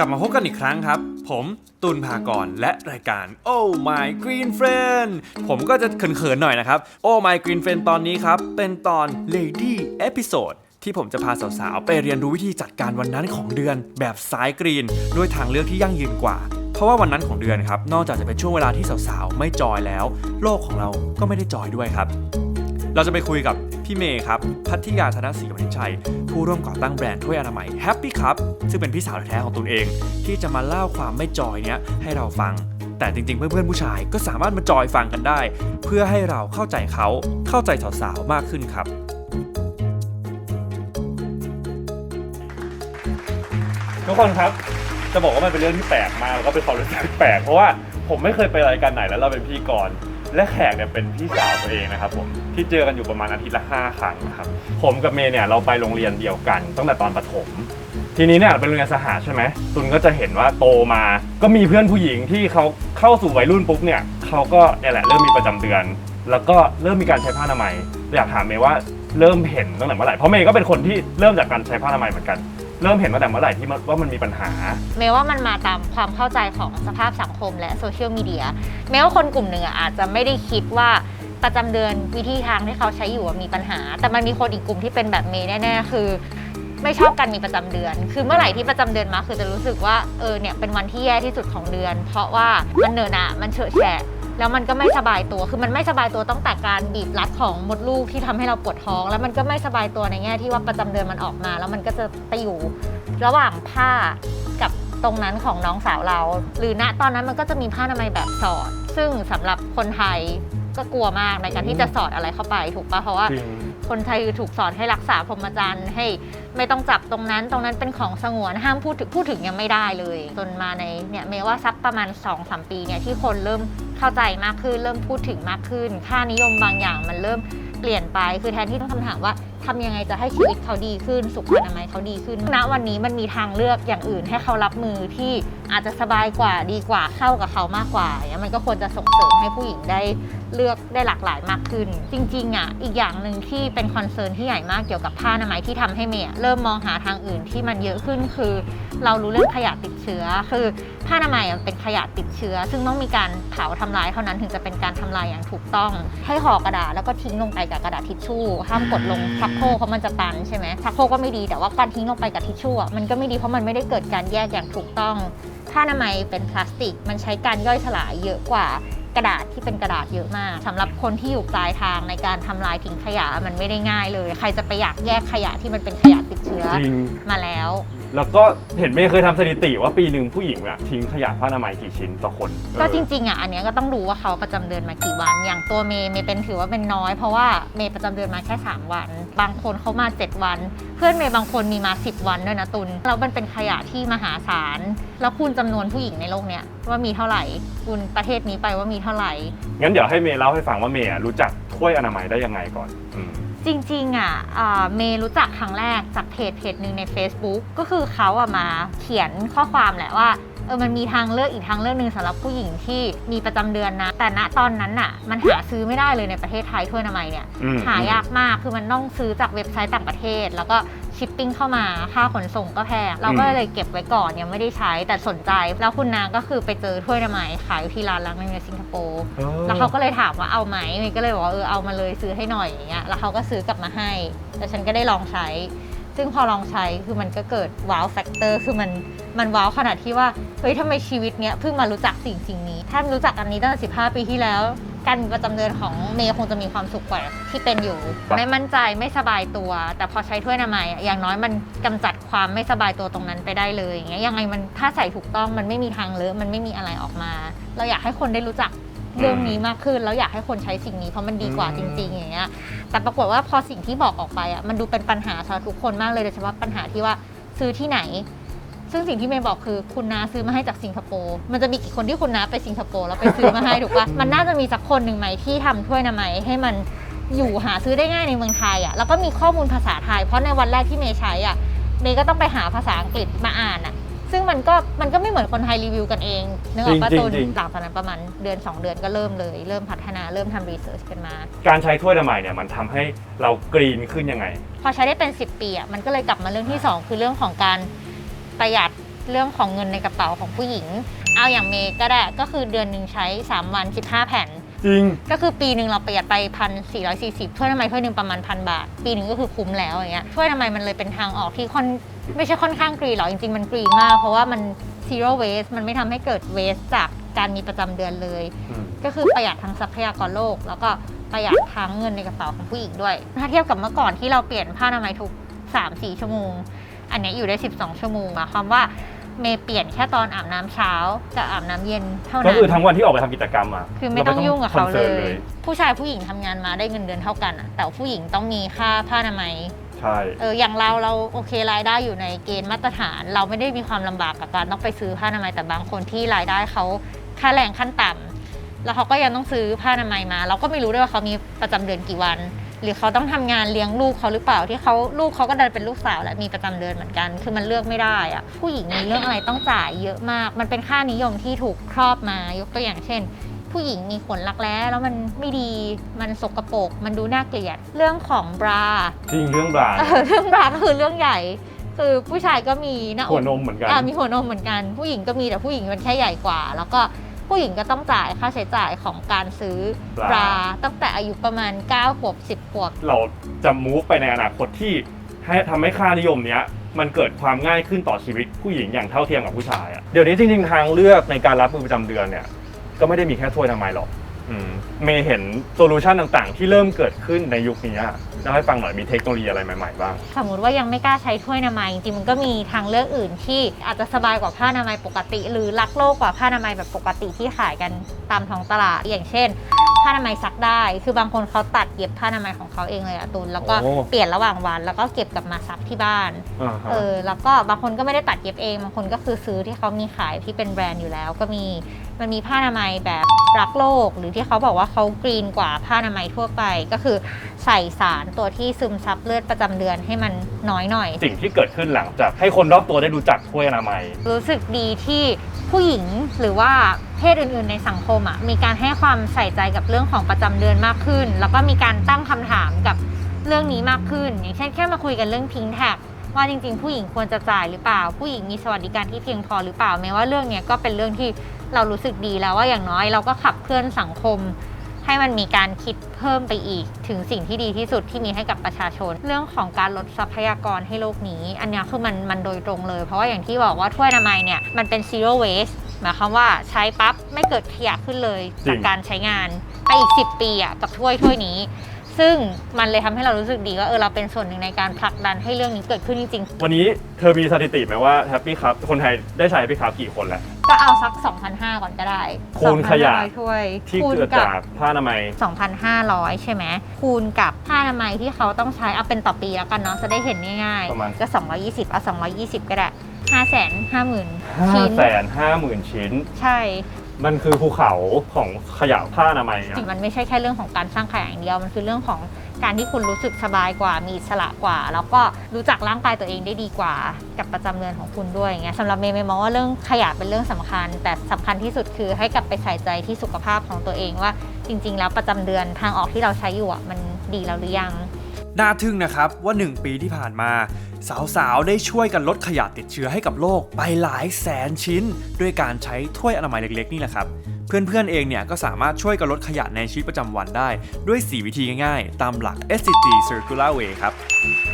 กลับมาพบกันอีกครั้งครับ ผมตุลภากรและรายการ Oh My Green Friend ผมก็จะเขินๆหน่อยนะครับ Oh My Green Friend ตอนนี้ครับ เป็นตอน Lady Episode ที่ผมจะพาสาวๆ ไปเรียนรู้วิธีจัดการวันนั้นของเดือน แบบสายกรีน ด้วยทางเลือกที่ยั่งยืนกว่า เพราะว่าวันนั้นของเดือนครับ นอกจากจะเป็นช่วงเวลาที่สาวๆ ไม่จอยแล้ว โลกของเราก็ไม่ได้จอยด้วยครับ เราจะไปคุยกับพี่เมย์ครับพัทยาธนศรีวณิชัย ผู้ร่วมก่อตั้งแบรนด์ถ้วยอนามัย Happy Cup ซึ่งเป็นพี่สาวแท้ๆของตนเอง ที่จะมาเล่าความไม่จอยเนี้ยให้เราฟัง แต่จริงๆ เพื่อนๆผู้ชายก็สามารถมาจอยฟังกันได้ เพื่อให้เราเข้าใจเขาเข้าใจสาวๆมากขึ้นครับทุกคนครับจะบอกว่ามันเป็นเรื่องที่แปลกมากแล้วก็เป็นความรู้สึกแปลกเพราะว่าผมไม่เคยไปรายการไหนแล้วเราเป็นพธี่กร และแขกเนี่ยเป็นพี่สาวตัวเองนะครับผมที่เจอกันอยู่ประมาณอาทิตย์ละห้าครั้งนะครับผมกับเมย์เนี่ยเราไปโรงเรียนเดียวกันตั้งแต่ตอนประถม ทีนี้เนี่ยเป็นโรงเรียนสหะใช่ไหมตุนก็จะเห็นว่าโตมา ก็มีเพื่อนผู้หญิงที่เขาเข้าสู่วัยรุ่นปุ๊บเนี่ยเขาก็เนี่ยแหละเริ่มมีประจำเดือน แล้วก็เริ่มมีการใช้ผ้าอนามัยอยากถามเมย์ว่าเริ่มเห็นตั้งแต่เมื่อไหร่เพราะเมย์ก็เป็นคนที่เริ่มจากการใช้ผ้าอนามัยเหมือนกัน เริ่มเห็นตั้งแต่เมื่อไหร่ที่มันว่ามันมีปัญหา เมย์ว่ามันมาตามความเข้าใจของสภาพสังคมและโซเชียลมีเดียแม้ว่าคนกลุ่มหนึ่งอะอาจจะไม่ได้คิดว่าประจำเดือนวิธีทางที่เขาใช้อยู่อะมีปัญหา แต่มันมีคนอีกกลุ่มที่เป็นแบบเมย์แน่ๆคือ ไม่ชอบการมีประจำเดือน คือเมื่อไหร่ที่ประจำเดือนมาคือจะรู้สึกว่าเออเนี่ยเป็นวันที่แย่ที่สุดของเดือน เพราะว่ามันเนินอะมันเฉอะแฉะ แล้วมันก็ไม่สบายตัว คือมันไม่สบายตัวตั้งแต่การบีบรัดของมดลูกที่ทำให้เราปวดท้อง แล้วมันก็ไม่สบายตัวในแง่ที่ว่าประจำเดือนมันออกมา แล้วมันก็จะไปอยู่ระหว่างผ้ากับตรงนั้นของน้องสาวเรา หรือณตอนนั้นมันก็จะมีผ้าอนามัยแบบสอด ซึ่งสำหรับคนไทย ก็กลัวมากในการที่จะสอดอะไรเข้าไปถูกปะเพราะว่าจริง คนไทยคือถูกสอนให้รักษาพรหมจรรย์ให้ไม่ต้องจับตรงนั้น ตรงนั้นเป็นของสงวนห้ามพูดถึงพูดถึงยังไม่ได้เลย จนมาในเนี่ยเมย์ว่าสักประมาณ2อสปีเนี่ยที่คนเริ่มเข้าใจมากขึ้น เริ่มพูดถึงมากขึ้น ค่านิยมบางอย่างมันเริ่ม เปลี่ยนไปคือแทนที่ต้องคำถามว่าทำยังไงจะให้ชีวิตเขาดีขึ้น สุขอนามัยเขาดีขึ้นณวันนี้มันมีทางเลือกอย่างอื่นให้เขารับมือที่อาจจะสบายกว่าดีกว่าเข้ากับเขามากกว่าเงี้ยมันก็ควรจะส่งเสริมให้ผู้หญิงได้เลือกได้หลากหลายมากขึ้น จริงๆอะอีกอย่างหนึ่งที่เป็นคอนเซิร์นที่ใหญ่มากเกี่ยวกับผ้าอนามัยที่ทำให้เมย์อเริ่มมองหาทางอื่นที่มันเยอะขึ้นคือ เรารู้เรื่องขยะติดเชื้อคือ ผ้าอนามัยอะเป็นขยะติดเชื้อ ซึ่งต้องมีการเผาทำลายเท่านั้นถึงจะเป็นการทำลายอย่างถูกต้อง ให้ห่อกระดาษแล้วก็ทิ้งลงไปกับกระดาษทิชชู่ ห้ามกดลงชักโครกเพราะมันจะตันใช่ไหมชักโครกก็ไม่ดีแต่ว่าการทิ้งลงไปกับทิชชู่อะมันก็ไม่ดีเพราะมันไม่ได้เกิดการแยกอย่างถูกต้องผ้าอนามัยเป็นพลาสติก มันใช้การย่อยสลายเยอะกว่ากระดาษที่เป็นกระดาษเยอะมากสำหรับคนที่อยู่ปลายทางในการทำลายทิ้งขยะมันไม่ได้ง่ายเลย ใครจะไปอยากแยกขยะที่มันเป็นขยะติดเชื้อจริงมาแล้ว แล้วก็เห็นเมย์เคยทำสถิติว่าปีหนึ่งผู้หญิงอะทิ้งขยะผ้าอนามัยกี่ชิ้นต่อคนก็เออจริงๆอะอันเนี้ยก็ต้องรู้ว่าเขาประจำเดือนมากี่วัน อย่างตัวเมย์เมย์เป็นถือว่าเป็นน้อย เพราะว่าเมย์ประจำเดือนมาแค่ 3 วัน บางคนเขามา 7 วัน เพื่อนเมย์บางคนมีมา 10 วันด้วยนะตุนแล้วมันเป็นขยะที่มหาศาล แล้วคูณจำนวนผู้หญิงในโลกเนี้ยว่ามีเท่าไหร่คูณประเทศนี้ไปว่ามีเท่าไหร่ งั้นเดี๋ยวให้เมย์เล่าให้ฟังว่าเมย์อะรู้จักถ้วยอนามัยได้ยังไงก่อนอืม จริงๆอะอ่าเมย์รู้จักครั้งแรกจากเพจเพจหนึ่งใน Facebook ก็คือเขาอะมาเขียนข้อความแหละว่า เออมันมีทางเลือกอีกทางเลือกหนึ่งสำหรับผู้หญิงที่มีประจำเดือนนะ แต่ณตอนนั้นน่ะ มันหาซื้อไม่ได้เลยในประเทศไทยถ้วยอนามัยเนี่ยอืม หายากมากคือมันต้องซื้อจากเว็บไซต์ต่างประเทศ แล้วก็ชิปปิ้งเข้ามาค่าขนส่งก็แพงเราก็เลยเก็บไว้ก่อนยังไม่ได้ใช้แต่สนใจ แล้วคุณนางก็คือไปเจอถ้วยอนามัยขายอยู่ที่ร้านร้านหนึงในสิงคโปร์ ออ แล้วเขาก็เลยถามว่าเอาไหมเมย์ก็เลยบอกว่าเออเอามาเลยซื้อให้หน่อยอย่างเงี้ย แล้วเขาก็ซื้อกลับมาให้ แต่ฉันก็ได้ลองใช้ ซึ่งพอลองใช้คือมันก็เกิดว้าวแฟกเตอร์คือมันมันว้าวขนาดที่ว่าเฮ้ยทำไมชีวิตเนี้ยเพิ่งมารู้จักสิ่งสิ่งนี้ ถ้ารู้จักอันนี้ตั้งแต่15 ปีที่แล้ว การมีประจำเดือนของเมย์คงจะมีความสุขกว่าที่เป็นอยู่ ไม่มั่นใจไม่สบายตัว แต่พอใช้ถ้วยอนามัยอะอย่างน้อยมันกำจัดความไม่สบายตัวตรงนั้นไปได้เลยอย่างเงี้ยยังไงมันถ้าใส่ถูกต้องมันไม่มีทางเลอะมันไม่มีอะไรออกมา เราอยากให้คนได้รู้จัก เรื่องนี้มากขึ้นแล้วอยากให้คนใช้สิ่งนี้เพราะมันดีกว่าจริง ๆ อย่างเงี้ยแต่ปรากฏว่าพอสิ่งที่บอกออกไปอะมันดูเป็นปัญหาสำหรับทุกคนมากเลยโดยเฉพาะปัญหาที่ว่าซื้อที่ไหน ซึ่งสิ่งที่เมย์บอกคือคุณน้าซื้อมาให้จากสิงคโปร์มันจะมีกี่คนที่คุณน้าไปสิงคโปร์แล้วไปซื้อมาให้ถูกปะมันน่าจะมีสักคนหนึ่งไหมที่ทำถ้วยอนามัยให้มันอยู่หาซื้อได้ง่ายในเมืองไทยอะแล้วก็มีข้อมูลภาษาไทย เพราะในวันแรกที่เมย์ใช้อะเมย์ก็ต้องไปหาภาษาอังกฤษมาอ่านอะ ซึ่งมันก็มันก็ไม่เหมือนคนไทยรีวิวกันเองนึกออกปะจริงๆตุนจริงหลังจากนั้นประมาณเดือน 2 เดือนก็เริ่มเลย เริ่มพัฒนาเริ่มทำรีเสิร์ชกันมา การใช้ถ้วยอนามัยเนี่ยมันทำให้เรากรีนขึ้นยังไง พอใช้ได้เป็น 10 ปีอะมันก็เลยกลับมาเรื่องที่ 2 คือเรื่องของการประหยัดเรื่องของเงินในกระเป๋าของผู้หญิง เอาอย่างเมย์ก็ได้ก็คือเดือนหนึ่งใช้ 3 วัน 15 แผ่น จริง ก็คือปีหนึ่งเราประหยัดไปพันสี่ร้อยสี่สิบถ้วยทำไมยถ้วยหนึ่งประมาณพันบาท ปีหนึ่งก็คือคุ้มแล้วอย่างเงี้ยถ้วยทำไมยมันเลยเป็นทางออกที่ค่อน ไม่ใช่ค่อนข้างกรีนหรอกจริงๆ มันกรีนมาก เพราะว่ามัน zero waste มันไม่ทำให้เกิด waste จากการมีประจำเดือนเลย อืม ก็คือประหยัดทั้งทรัพยากรโลก แล้วก็ประหยัดทั้งเงินในกระเป๋าของผู้หญิงด้วย ถ้าเทียบกับเมื่อก่อนที่เราเปลี่ยนผ้าอนามัยทุก 3-4 ชั่วโมง อันเนี้ยอยู่ได้ 12 ชั่วโมงหมายความว่าเมย์เปลี่ยนแค่ตอนอาบน้ำเช้ากับอาบน้ำเย็นเท่าก็นั้น คือทั้งวันที่ออกไปทำกิจกรรมอะคือไม่ต้องยุ่งกับเขารเลไม่ต้ยผู้ชายผู้หญิงทำงานมาได้เงินเดือนเท่ากันอะแต่ผู้หญิงต้องมีค่าผ้าอนามัย ใช่ เอออย่างเราเราโอเครายได้อยู่ในเกณฑ์มาตรฐาน เราไม่ได้มีความลำบากกับการต้องไปซื้อผ้าอนามัยแต่บางคนที่รายได้เขาค่าแรงขั้นต่ำแล้วเขาก็ยังต้องซื้อผ้าอนามัยมา เราก็ไม่รู้ด้วยว่าเขามีประจำเดือนกี่วัน หรือเขาต้องทำงานเลี้ยงลูกเขาหรือเปล่าที่เขาลูกเขาก็ดันเป็นลูกสาวและมีประจำเดือนเหมือนกัน คือมันเลือกไม่ได้อะผู้หญิงมีเรื่องอะไรต้องจ่ายเยอะมาก มันเป็นค่านิยมที่ถูกครอบมายกตัวอย่างเช่น ผู้หญิงมีขนรักแร้แล้วมันไม่ดีมันสกปรกมันดูน่าเกลียด เรื่องของบราจริงเรื่องบราเออเรื่องบราก็คือเรื่องใหญ่ คือผู้ชายก็มีหน้าอกหัวนมเหมือนกันอ่ามีหัวนมเหมือนกัน ผู้หญิงก็มีแต่ผู้หญิงมันแค่ใหญ่กว่า แล้วก็ผู้หญิงก็ต้องจ่ายค่าใช้จ่ายของการซื้อบราราตั้งแต่อายุประมาณ9ขวบ10ขวบเราจะมูฟไปในอนาคตที่ให้ทำให้ค่านิยมเนี้ยมันเกิดความง่ายขึ้นต่อชีวิตผู้หญิงอย่างเท่าเทียมกับผู้ชายอะเดี๋ยวนี้จริงๆทางเลือกในการรับมือประจำเดือนเนี่ย ก็ไม่ได้มีแค่ถ้วยอนามัยหรอกอืมเมย์เห็นโซลูชันต่างๆ ที่เริ่มเกิดขึ้นในยุคนี้เล่าให้ฟังหน่อยมีเทคโนโลยีอะไรใหม่ๆบ้าง สมมติว่ายังไม่กล้าใช้ถ้วยอนามัยจริงๆมันก็มีทางเลือกอื่นที่อาจจะสบายกว่าผ้าอนามัยปกติ หรือรักโลกกว่าผ้าอนามัยแบบปกติที่ขายกันตามท้องตลาดอย่างเช่น ผ้าอนามัยซักได้ คือบางคนเขาตัดเย็บผ้าอนามัยของเขาเองเลยอะตุนแล้วก็โอ้ เปลี่ยนระหว่างวัน แล้วก็เก็บกลับมาซักที่บ้าน อ่าฮะ เออแล้วก็บางคนก็ไม่ได้ตัดเย็บเองบางคนก็คือซื้อที่เขามีขายที่เป็นแบรนด์อยู่แล้ว ก็มีมันมีผ้าอนามัยแบบรักโลก หรือที่เขาบอกว่าเขากรีนกว่าผ้าอนามัยทั่วไป ก็คือใส่สารตัวที่ซึมซับเลือดประจำเดือนให้มันน้อยหน่อย สิ่งที่เกิดขึ้นหลังจากให้คนรอบตัวได้รู้จักถ้วยอนามัย รู้สึกดีที่ผู้หญิงหรือว่า เพศอื่นๆในสังคมอะมีการให้ความใส่ใจกับเรื่องของประจำเดือนมากขึ้น แล้วก็มีการตั้งคำถามกับเรื่องนี้มากขึ้น อย่างเช่นแค่มาคุยกันเรื่องพิงแท็กว่าจริง ๆ ผู้หญิงควรจะจ่ายหรือเปล่า ผู้หญิงมีสวัสดิการที่เพียงพอหรือเปล่าแม้ว่าเรื่องนี้ก็เป็นเรื่องที่เรารู้สึกดีแล้วว่าอย่างน้อยเราก็ขับเคลื่อนสังคม ให้มันมีการคิดเพิ่มไปอีก ถึงสิ่งที่ดีที่สุดที่มีให้กับประชาชน เรื่องของการลดทรัพยากรให้โลกนี้ อันนี้คือมันมันโดยตรงเลย เพราะว่าอย่างที่บอกว่าถ้วยนามัยเนี่ยมันเป็น zero waste หมายความว่าใช้ปั๊บไม่เกิดขยะขึ้นเลยจริจางกการใช้งานไปอีก 10 ปีอะกับถ้วยถ้วยนี้ ซึ่งมันเลยทำให้เรารู้สึกดีว่าเออเราเป็นส่วนหนึ่งในการผลักดันให้เรื่องนี้เกิดขึ้นจริงวันนี้เธอมีสถิติไหมว่าแฮปปี้ครับคนไทยได้ใช้แฮปปี้ครับกี่คนแล้ว ๆก็เอาสัก 2,500 ก่อนก็ได้คูณขยะ 2,500ถ้วยที่คูณเกิดกับ จากผ้าอนามัย 2,500 ใช่ไหมคูณกับผ้าอนามัยที่เขาต้องใช้เอาเป็นต่อปีแล้วกันเนาะจะได้เห็นง่ายประมาณ ๆก็ 220เอา220 ก็ได้ 5 5 0 0 0 0 5ชิ้น แสนห้าหมื่นชิ้น ใช่มันคือภูเขาของขยะผ้าอนามัยอะจริงมันไม่ใช่แค่เรื่องของการสร้างขยะอย่างเดียว มันคือเรื่องของการที่คุณรู้สึกสบายกว่า มีอิสระกว่า แล้วก็รู้จักร่างกายตัวเองได้ดีกว่า กับประจำเดือนของคุณด้วยอย่างเงี้ยสำหรับเมย์เมย์มองว่าเรื่องขยะเป็นเรื่องสำคัญ แต่สำคัญที่สุดคือให้กลับไปใส่ใจที่สุขภาพของตัวเองว่า จริง ๆ แล้วประจำเดือนทางออกที่เราใช้อยู่อะมันดีแล้วหรือยัง น่าทึ่งนะครับว่า 1 ปีที่ผ่านมา สาวๆ ได้ช่วยกันลดขยะติดเชื้อให้กับโลกไปหลายแสนชิ้น ด้วยการใช้ถ้วยอนามัยเล็กๆ นี่แหละครับ เพื่อนๆเองเนี่ยก็สามารถช่วยกันลดขยะในชีวิตประจำวันได้ ด้วย 4 วิธีง่ายๆ ตามหลัก SCG Circular Way ครับ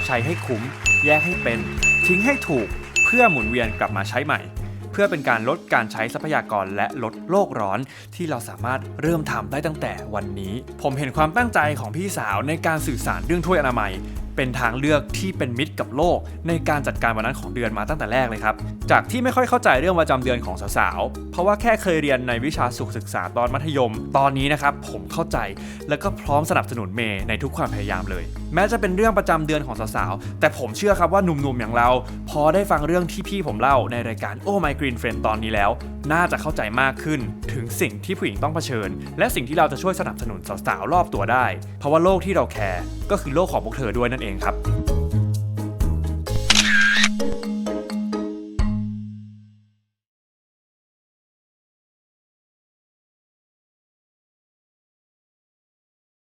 ใช้ให้คุ้ม แยกให้เป็น ทิ้งให้ถูก เพื่อหมุนเวียนกลับมาใช้ใหม่ เพื่อเป็นการลดการใช้ทรัพยากรและลดโลกร้อน ที่เราสามารถเริ่มทำได้ตั้งแต่วันนี้ ผมเห็นความตั้งใจของพี่สาวในการสื่อสารเรื่องถ้วยอนามัย เป็นทางเลือกที่เป็นมิตรกับโลก ในการจัดการวันนั้นของเดือนมาตั้งแต่แรกเลยครับ จากที่ไม่ค่อยเข้าใจเรื่องประจำเดือนของสาวๆ เพราะว่าแค่เคยเรียนในวิชาสุขศึกษาตอนมัธยม ตอนนี้นะครับผมเข้าใจและก็พร้อมสนับสนุนเมย์ในทุกความพยายามเลย แม้จะเป็นเรื่องประจำเดือนของสาวๆ แต่ผมเชื่อครับว่าหนุ่มๆ อย่างเรา พอได้ฟังเรื่องที่พี่ผมเล่าในรายการ Oh My Green Friend ตอนนี้แล้ว น่าจะเข้าใจมากขึ้นถึงสิ่งที่ผู้หญิงต้องเผชิญ และสิ่งที่เราจะช่วยสนับสนุนสาวๆ รอบตัวได้ เพราะว่าโลกที่เราแคร์ก็คือโลกของพวกเธอด้วยนั่นเองครับ